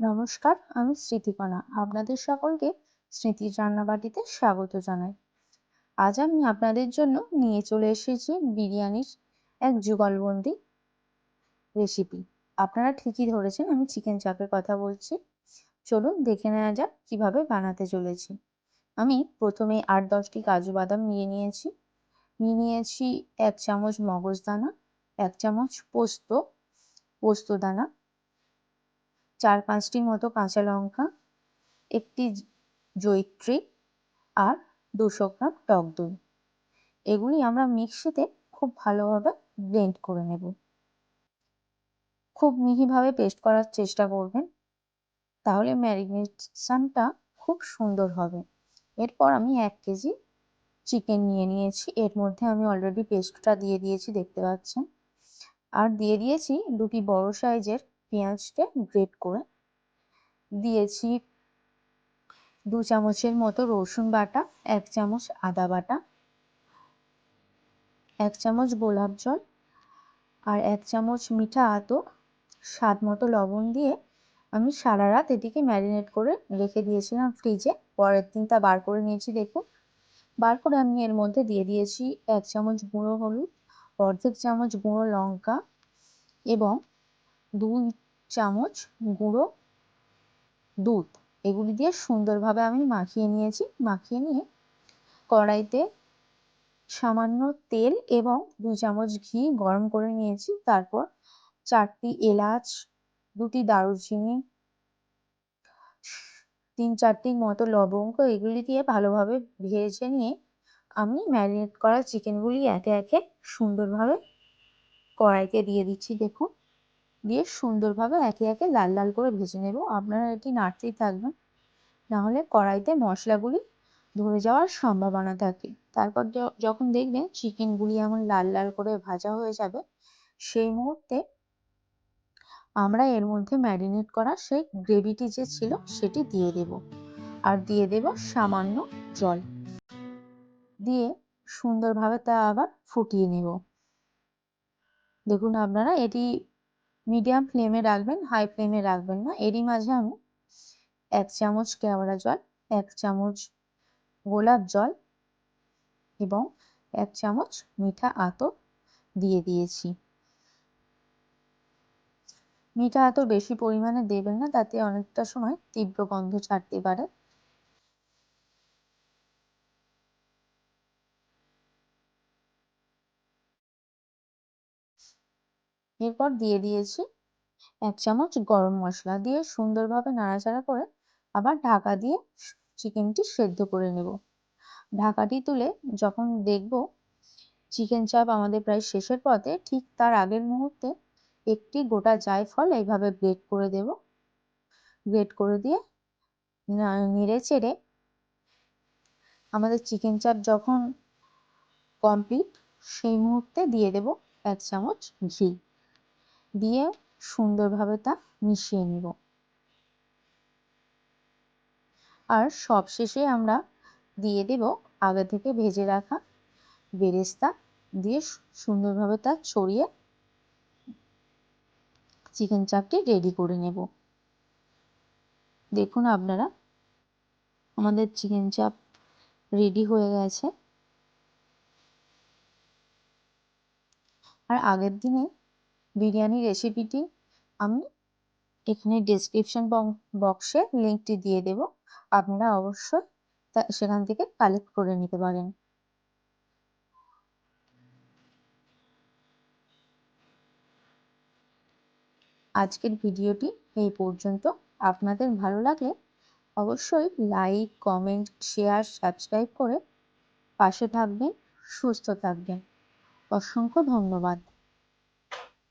নমস্কার, আমি স্মৃতিকণা। আপনাদের সকলকে স্মৃতির রান্নাবাটিতে স্বাগত জানাই। আজ আমি আপনাদের জন্য নিয়ে চলে এসেছি বিরিয়ানির এক যুগলবন্দি রেসিপি আপনারা ঠিকই ধরেছেন, আমি চিকেন চাপের কথা বলছি। চলুন দেখে নেওয়া যাক কীভাবে বানাতে চলেছি। আমি প্রথমে আট দশটি কাজু বাদাম নিয়ে নিয়েছি। নিয়ে নিয়েছি এক চামচ মগজদানা এক চামচ পোস্ত পোস্তদানা চার পাঁচটির মতো কাঁচা লঙ্কা, একটি জয়িত্রী আর দুশো গ্রাম টক দই। এগুলি আমরা মিক্সিতে খুব ভালোভাবে ব্লেন্ড করে নেব। খুব মিহিভাবে পেস্ট করার চেষ্টা করবেন, তাহলে ম্যারিনেশনটা খুব সুন্দর হবে। এরপর আমি এক কেজি চিকেন নিয়ে নিয়েছি। এর মধ্যে আমি অলরেডি পেস্টটা দিয়ে দিয়েছি, দেখতে পাচ্ছেন? আর দিয়ে দিয়েছি দুটি বড় সাইজের পেঁয়াজকে গ্রেট করে দিয়েছি। দু চামচের মতো রসুন বাটা, এক চামচ আদা বাটা, এক চামচ গোলাপ জল আর এক চামচ মিঠা আতো স্বাদ মতো লবণ দিয়ে আমি সারা রাত এটিকে ম্যারিনেট করে রেখে দিয়েছিলাম ফ্রিজে পরের দিন তা বার করে নিয়েছি, দেখুন। বার করে আমি এর মধ্যে দিয়ে দিয়েছি এক চামচ গুঁড়ো হলুদ, অর্ধেক চামচ গুঁড়ো লঙ্কা এবং দুই চামচ গুঁড়ো দুধ। এগুলি দিয়ে সুন্দরভাবে আমি মাখিয়ে নিয়েছি। মাখিয়ে নিয়ে কড়াইতে সামান্য তেল এবং দুই চামচ ঘি গরম করে নিয়েছি। তারপর চারটি এলাচ, দুটি দারুচিনি, তিন চারটির মতো লবঙ্গ এগুলি দিয়ে ভালোভাবে ভেজে নিয়ে আমি ম্যারিনেট করা চিকেনগুলি একে একে সুন্দরভাবে কড়াইতে দিয়ে দিচ্ছি। দেখুন দিয়ে সুন্দরভাবে একে একে লাল লাল করে ভেজে নেব। আপনারা এটি নাড়তেই থাকবেন। নাহলে কড়াইতে মশলাগুলি ধরে যাওয়ার সম্ভাবনা থাকে। তারপর যখন দেখবেন চিকেনগুলি এমন লাল লাল করে ভাজা হয়ে যাবে, সেই মুহূর্তে আমরা এর মধ্যে ম্যারিনেট করা সেই গ্রেভিটি যে ছিল, সেটি দিয়ে দেব। আর দিয়ে দেব সামান্য জল। দিয়ে সুন্দরভাবে তা আবার ফুটিয়ে নেব। দেখুন আপনারা এটি মিডিয়াম ফ্লেমে রাখবেন, হাই ফ্লেমে রাখবেন না। এরই মাঝে আমি এক চামচ কেওড়া জল, এক চামচ গোলাপ জল এবং এক চামচ মিঠা আতো দিয়ে দিয়েছি। মিঠা আতো বেশি পরিমাণে দেবেন না, তাতে অনেকটা সময় তীব্র গন্ধ ছাড়তে পারে। এরপর দিয়ে দিয়েছি এক চামচ গরম মশলা দিয়ে সুন্দরভাবে নাড়াচাড়া করে আবার ঢাকা দিয়ে চিকেনটি সেদ্ধ করে নেব। ঢাকাটি তুলে যখন দেখব চিকেন চাপ আমাদের প্রায় শেষের পথে, ঠিক তার আগের মুহূর্তে একটি গোটা জায়ফল এইভাবে গ্রেট করে দেব। গ্রেট করে দিয়ে নেড়ে চেড়ে আমাদের চিকেন চাপ যখন কমপ্লিট সেই মুহূর্তে দিয়ে দেব এক চামচ ঘি। দিয়ে সুন্দরভাবে তা মিশিয়ে নিব। আর সবশেষে আমরা দিয়ে দেব আগে থেকে ভেজে রাখা বেরেস্তা দিয়ে সুন্দরভাবে তা ছড়িয়ে চিকেন চাপটি রেডি করে নেব। দেখুন আপনারা, আমাদের চিকেন চাপ রেডি হয়ে গেছে। আর আগের দিনে বিরিয়ানি রেসিপিটি আমি এখানে ডেসক্রিপশন বক্সে লিঙ্কটি দিয়ে দেব। আপনারা অবশ্যই সেখান থেকে কালেক্ট করে নিতে পারেন। আজকের ভিডিওটি এই পর্যন্ত। আপনাদের ভালো লাগলে অবশ্যই লাইক কমেন্ট শেয়ার সাবস্ক্রাইব করে পাশে থাকবেন, সুস্থ থাকবেন। অসংখ্য ধন্যবাদ।